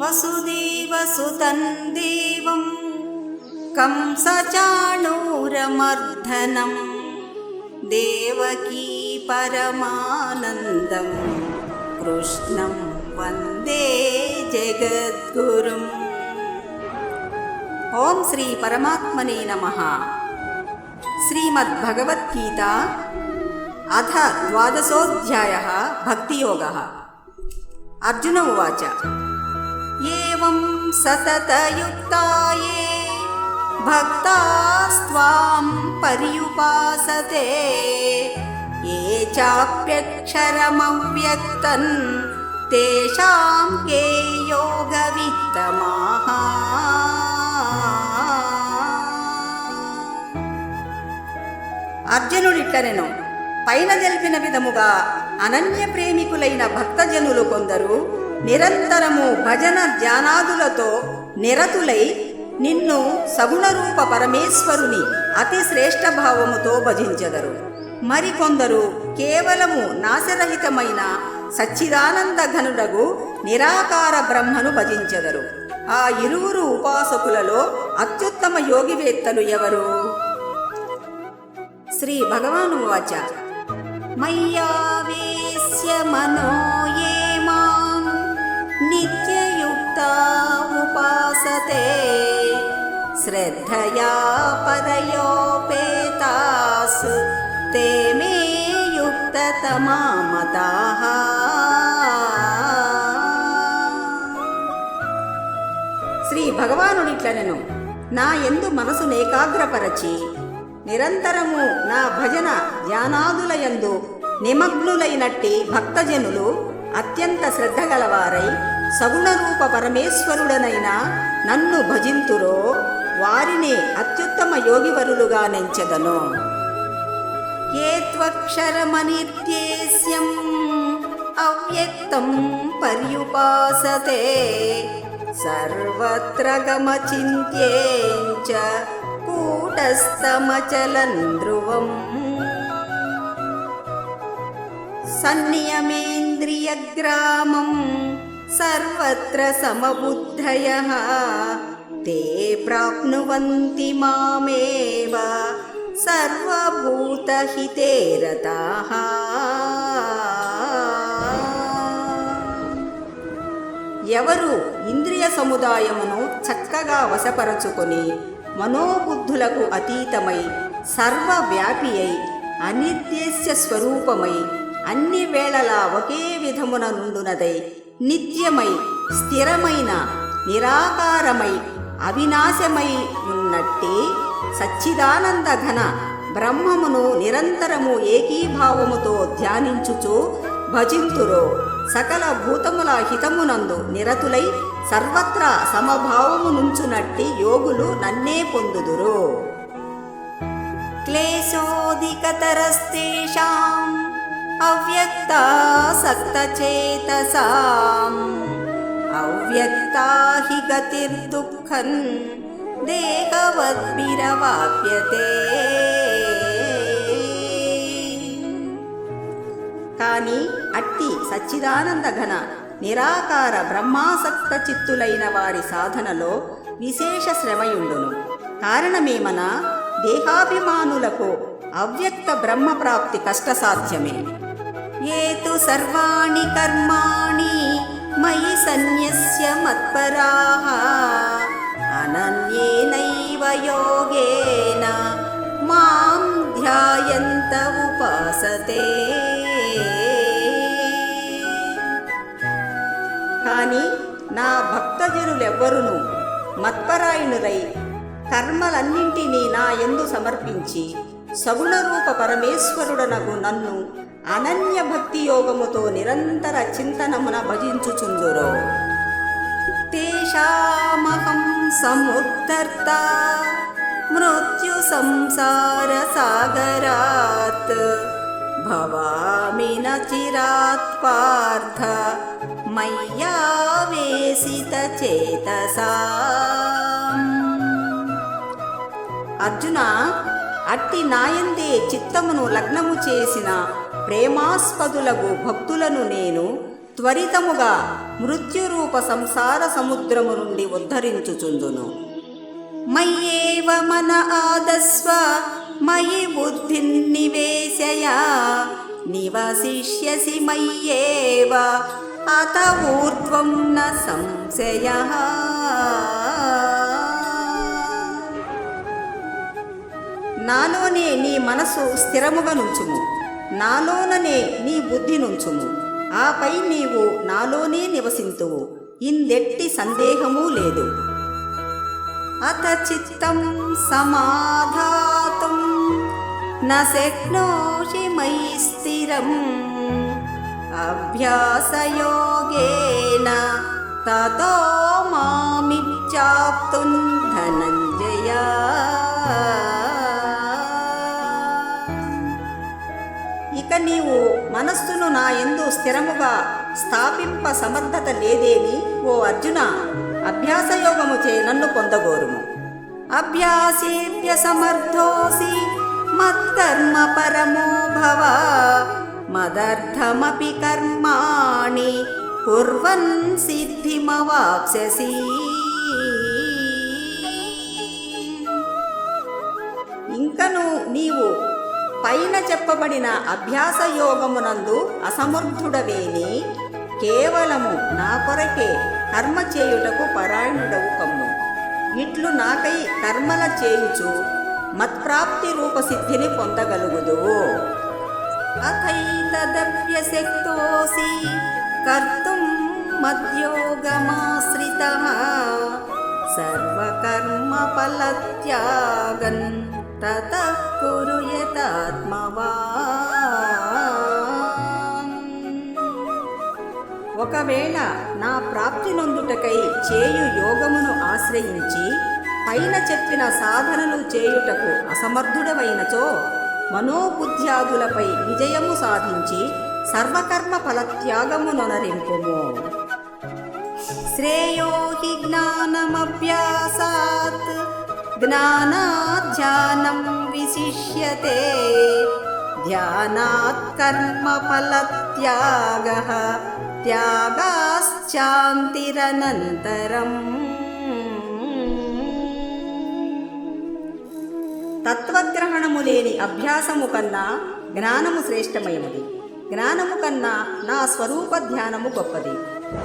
वसुदेवसुतं देवं कं सचाणूरमर्दनं वन्दे जगद्गुरुम्। ॐ श्रीपरमात्मने नमः। श्रीमद्भगवद्गीता अथ द्वादशोऽध्यायः भक्तियोगः। अर्जुन उवाच। ఏం సతతయుక్తాయే భక్తాస్త్వాం పర్యుపాసతే ఏ చాప్యక్షరమవ్యక్తన్ తేషాం కే యోగవిత్తమాః అర్జునుడిట్లనెను పైన తెలిపిన విధముగా అనన్య ప్రేమికులైన భక్తజనులు కొందరు నిరంతరము భజన ధ్యానాదులతో నిరతులై నిన్ను సగుణరూప పరమేశ్వరుని అతి శ్రేష్ఠ భావముతో భజించెదరు. మరికొందరు కేవలము నాశరహితమైన సచ్చిదానంద ఘనుడగు నిరాకార బ్రహ్మను భజించెదరు. ఆ ఇరువురు ఉపాసకులలో అత్యుత్తమ యోగివేత్తలు ఎవరు? శ్రీ భగవాను వాచ మయ్యావేశ్య మనోయే నిత్యయుక్త ఉపాసతే శ్రద్ధయా పరయోపేతాస్ తే మే శ్రీ భగవానుడిట్లనెను నా ఎందు మనసు ఏకాగ్రపరచి నిరంతరము నా భజన ధ్యానాదులయందు నిమగ్నులైనట్టి భక్తజనులు అత్యంత శ్రద్ధ గలవారై సగుణరూప పరమేశ్వరుడనైన నన్ను భజింతురో వారిని అత్యుత్తమ యోగివరులుగా నెంచెదను. ఏ త్వక్షరమనిత్యేస్యం అవ్యక్తం పర్యుపాసతే సర్వత్ర గమచింత్యేంచ కూటస్థమచలన్ ధ్రువం సన్నియమేంద్రియగ్రామం సర్వత్ర సమబుద్ధయ తే ప్రాప్నువంతి మామేవ సర్వభూతహితే రతాః ఎవరు ఇంద్రియ సముదాయమును చక్కగా వశపరచుకొని మనోబుద్ధులకు అతీతమై సర్వవ్యాపి అయి అనిర్దేశ్య స్వరూపమై అన్ని వేళలా ఒకే విధమున నుండునదై నిత్యమై స్థిరమైన నిరాకారమై అవినాశమై ఉన్నట్టి సచ్చిదానంద ఘన బ్రహ్మమును నిరంతరము ఏకీభావముతో ధ్యానించుచు భజింతురో సకల భూతముల హితమునందు నిరతులై సర్వత్రా సమభావమునుంచునట్టి యోగులు నన్నే పొందుదురు. క్లేశోధికతరస్తేషాం అవ్యక్తాసక్తచేతసాం అవ్యక్తా హి గతిర్దుఃఖం దేహవద్భిరవాప్యతే. కానీ అట్టి సచ్చిదానంద ఘన నిరాకార బ్రహ్మాసక్త చిత్తులైన వారి సాధనలో విశేష శ్రమయుండును. కారణమేమన? దేహాభిమానులకు అవ్యక్త బ్రహ్మ ప్రాప్తి కష్టసాధ్యమే ఏతు సర్వాణి కర్మాణి మయి సన్యస్య మత్పరాః. అనన్యేనైవ యోగేన మాం ధ్యాయంత ఉపాసతే. కానీ నా భక్తజనులెవ్వరును మత్పరాయణులై కర్మలన్నింటినీ నా ఎందు సమర్పించి సగుణరూప పరమేశ్వరుడనగు నన్ను అనన్య భక్తి యోగముతో నిరంతర చింతనమున భజించుచుందురో. తేషామహం సముద్ధర్త మృత్యు సంసార సాగరాత్ భవామి నచిరాత్ పార్థ మయ్యావేసిత చేతసా. అర్జున అట్టి నాయందే చిత్తమును లగ్నము చేసిన ప్రేమాస్పదులకు భక్తులను నేను త్వరితముగా మృత్యురూప సంసార సముద్రము నుండి ఉద్ధరించుచుందును. మయ్యేవ మన ఆదస్వ మయి బుద్ధిన్నివేశయ నివసిష్యసి మయ్యేవ అత ఊర్ధ్వం న సంశయ. నాలోనే నీ మనసు స్థిరముగా నుంచుము. నాలోననే నీ బుద్ధి నుంచుము. ఆపై నీవు నాలోనే నివసింతువు. ఇందెట్టి సందేహమూ లేదు. అత చిత్తం సమాధాతుం. న శక్నోషి మయి స్థిరం అభ్యాసయోగేన తతో మామిచ్చాప్తుం ధనంజయ. నీవు మనస్సును నా ఎందు స్థిరముగా స్థాపింప సమర్థత లేదేని ఓ అర్జున? అభ్యాసయోగము చే నన్ను పొందగోరుము. అభ్యాసేభ్య సమర్థోసి మత్కర్మ పరమో భవ మదర్థమపి కర్మాణి కుర్వన్ సిద్ధిమవాప్స్యసి. ఇంకను నీవు పైన చెప్పబడిన అభ్యాస యోగమునందు అసమర్థుడవేని కేవలము నా కొరకే కర్మ చేయుటకు పరాయణుడవు కమ్ము. ఇట్లు నాకై కర్మల చేయుచు మత్ప్రాప్తి రూపసిద్ధిని పొందగలుగుదువు. అథైతదప్యశక్తోసి కర్తుం మద్యోగమాశ్రిత సర్వకర్మ ఫలత్యాగన్ తత కురు ఒకవేళ నా ప్రాప్తి నొందుటకై చేయు యోగమును ఆశ్రయించి పైన చెప్పిన సాధనలు చేయుటకు అసమర్థుడవైనచో మనోబుద్ధ్యాదులపై విజయము సాధించి సర్వకర్మ ఫలత్యాగమునరింపుము శ్రేయో హి జ్ఞానమభ్యాసాత్. జ్ఞానాత్ ధ్యానం విశిష్యతే. ధ్యానాత్ కర్మ ఫలత్యాగ త్యాగాశ్చాంతిరనంతరం. తత్వగ్రహణము లేని అభ్యాసము కన్నా జ్ఞానము శ్రేష్టమైనది. జ్ఞానము కన్నా నా స్వరూప ధ్యానము గొప్పది.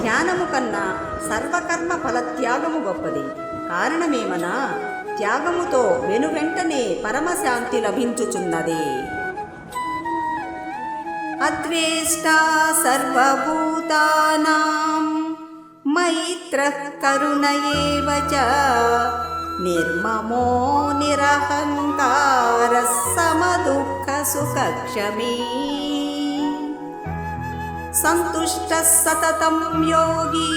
ధ్యానము కన్నా సర్వకర్మ ఫలత్యాగము గొప్పది. కారణమేమనా? త్యాగముతో వెనువెంటనే పరమశాంతి లభించుచున్నది. అద్వేష్టా సర్వభూతానాం మైత్ర కరుణయేవ చ నిర్మమో నిరహంకార సమదుఃఖ సుఖక్షమీ. సంతుష్టः సతతం యోగి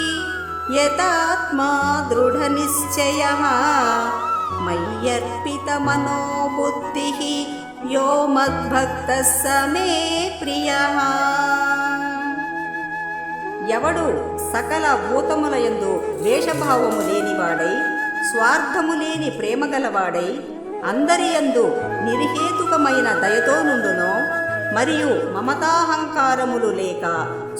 యతాత్మా దృఢనిశ్చయः మయ్యర్పితమనో మనోబుద్ధి యో మద్భక్తः స ఎవడు సకల భూతముల యందు ద్వేషభావము లేనివాడై స్వార్థము లేని ప్రేమగలవాడై అందరియందు అందరి యందు నిర్హేతుకమైన దయతో నుండునో మరియు మమతాహంకారములు లేక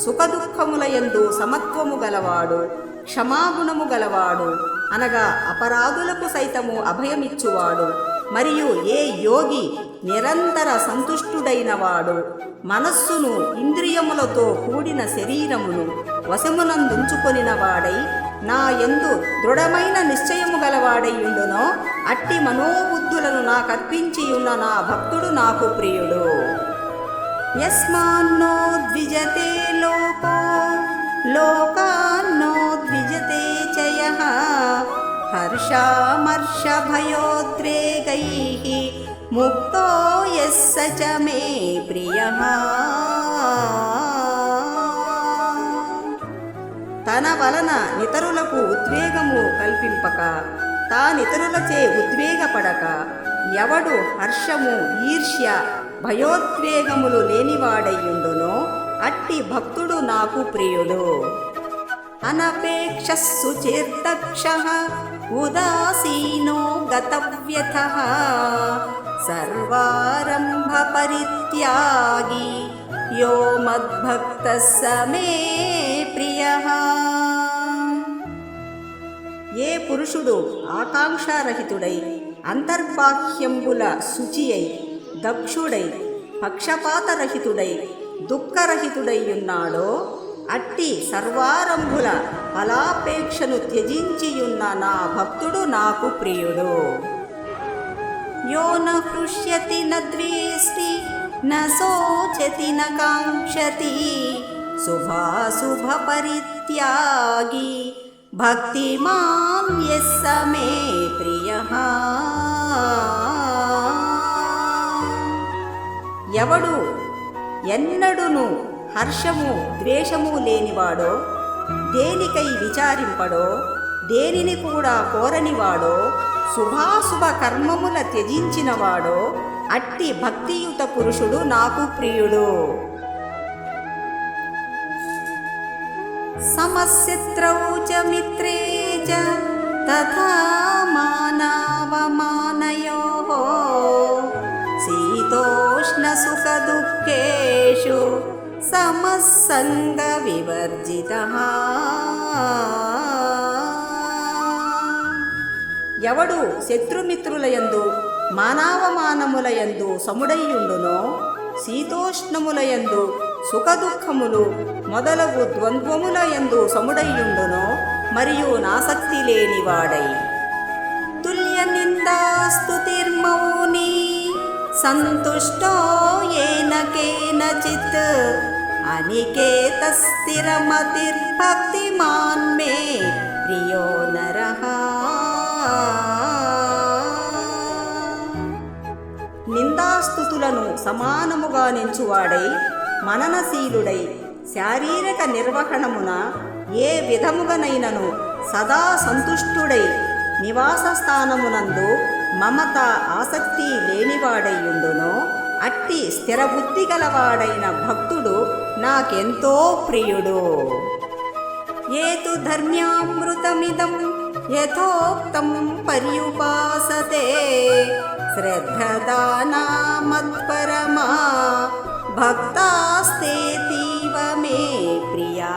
సుఖదుఖముల యందు సమత్వము గలవాడు క్షమాగుణము గలవాడు అనగా అపరాధులకు సైతము అభయమిచ్చువాడు మరియు ఏ యోగి నిరంతర సంతుష్టుడైనవాడు మనస్సును ఇంద్రియములతో కూడిన శరీరమును వశమునందుంచుకొనినవాడై నా ఎందు దృఢమైన నిశ్చయము గలవాడై అట్టి మనోబుద్ధులను నాకర్పించి ఉన్న నా భక్తుడు నాకు ప్రియుడు. యస్మాన్నో ద్విజతే లోకో లోకాన్నో ద్విజతే చయ హర్షామర్షభయోద్రేగై ముక్తో యస్స చ మే ప్రియ తన వలన నితరులకు ఉద్వేగము కల్పింపక తానితరులచే ఉద్వేగపడక ఎవడు హర్షము ఈర్ష్య భయోద్వేగములు లేనివాడయ్యుండునో అట్టి భక్తుడు నాకు ప్రియుడు. అనపేక్ష సుచిర్దక్ష ఉదాసీనో గతవ్యథ. సర్వారంభ పరిత్యాగి యో మద్భక్త సమే ప్రియ. ఏ పురుషుడు ఆకాంక్షారహితుడై అంతర్బాహ్యంబుల శుచియై దక్షుడై పక్షపాతరహితుడై దుఃఖరహితుడైయున్నాడో అట్టి సర్వారంభుల ఫలాపేక్షను త్యజించియున్న నా భక్తుడు నాకు ప్రియుడు. యో నృష్యతి నేష్టి నోచతి నాంక్షతి శుభాశుభ పరిత్యాగి భక్తి మాం ఎస్ మే ప్రియ. ఎవడు ఎన్నడును హర్షము ద్వేషము లేనివాడో దేనికై విచారింపడో దేనిని కూడా కోరనివాడో శుభాశుభ కర్మముల త్యజించినవాడో అట్టి భక్తియుత పురుషుడు నాకు ప్రియుడు. సమశత్రౌ చ మిత్రే చ తథా మానవమానయో శీతోష్ణసుఖదుఃఖేషు సమస్సంగ వివర్జితః ఎవడు శత్రుమిత్రులయందు మానవమానములయందు సముడయ్యుండునో శీతోష్ణములయందు సుఖదుఖములు మొదలగు ద్వంద్వములయందు సముడయ్యుండునో మరియు నాసక్తి లేనివాడై. తుల్య నిందాస్తుతిర్మౌనీ సంతుష్టో ఏన కేనచిత్ అనికేత స్థిరమతిర్భక్తిమాన్ మే ప్రియో నరః. నిందాస్తుతులను సమానముగా నించువాడై మననశీలుడై శారీరక నిర్వహణమున ఏ విధముగనైనను సదా సంతుష్టుడై నివాస స్థానమునందు మమత ఆసక్తి లేనివాడైయుండునో అట్టి స్థిరబుద్ధి గలవాడైన భక్తుడు నాకెంతో ప్రియుడు. ఏతు ధర్మ్యామృతమిదం యథోక్తం పర్యుపాసతే శ్రద్ధదానా మత్పరమా భక్తాస్తేతీవ మే ప్రియా.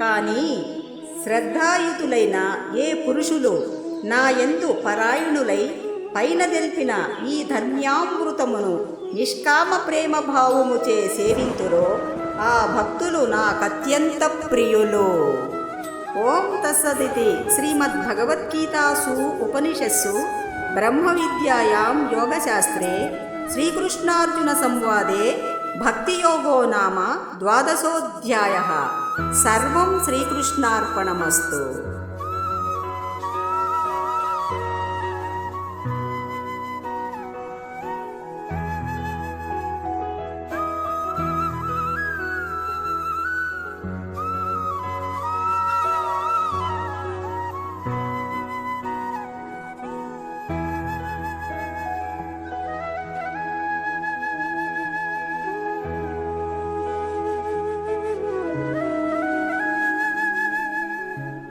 కానీ శ్రద్ధాయుతులైన ఏ పురుషులు నా ఎందు పరాయణులై పైన తెలిపిన ఈ ధన్యామృతమును నిష్కామ ప్రేమ భావముచే సేవింతురో ఆ భక్తులు నాకత్యంత ప్రియులు. ఓం తస్సదితి శ్రీమద్భగవద్గీతాసు ఉపనిషత్సు బ్రహ్మ విద్యాయాం యోగశాస్త్రే శ్రీకృష్ణార్జున సంవాదే భక్తియోగో నామ ద్వాదశోధ్యాయ. சர்வம் ஸ்ரீகிருஷ்ணார்ப்பணமஸ்து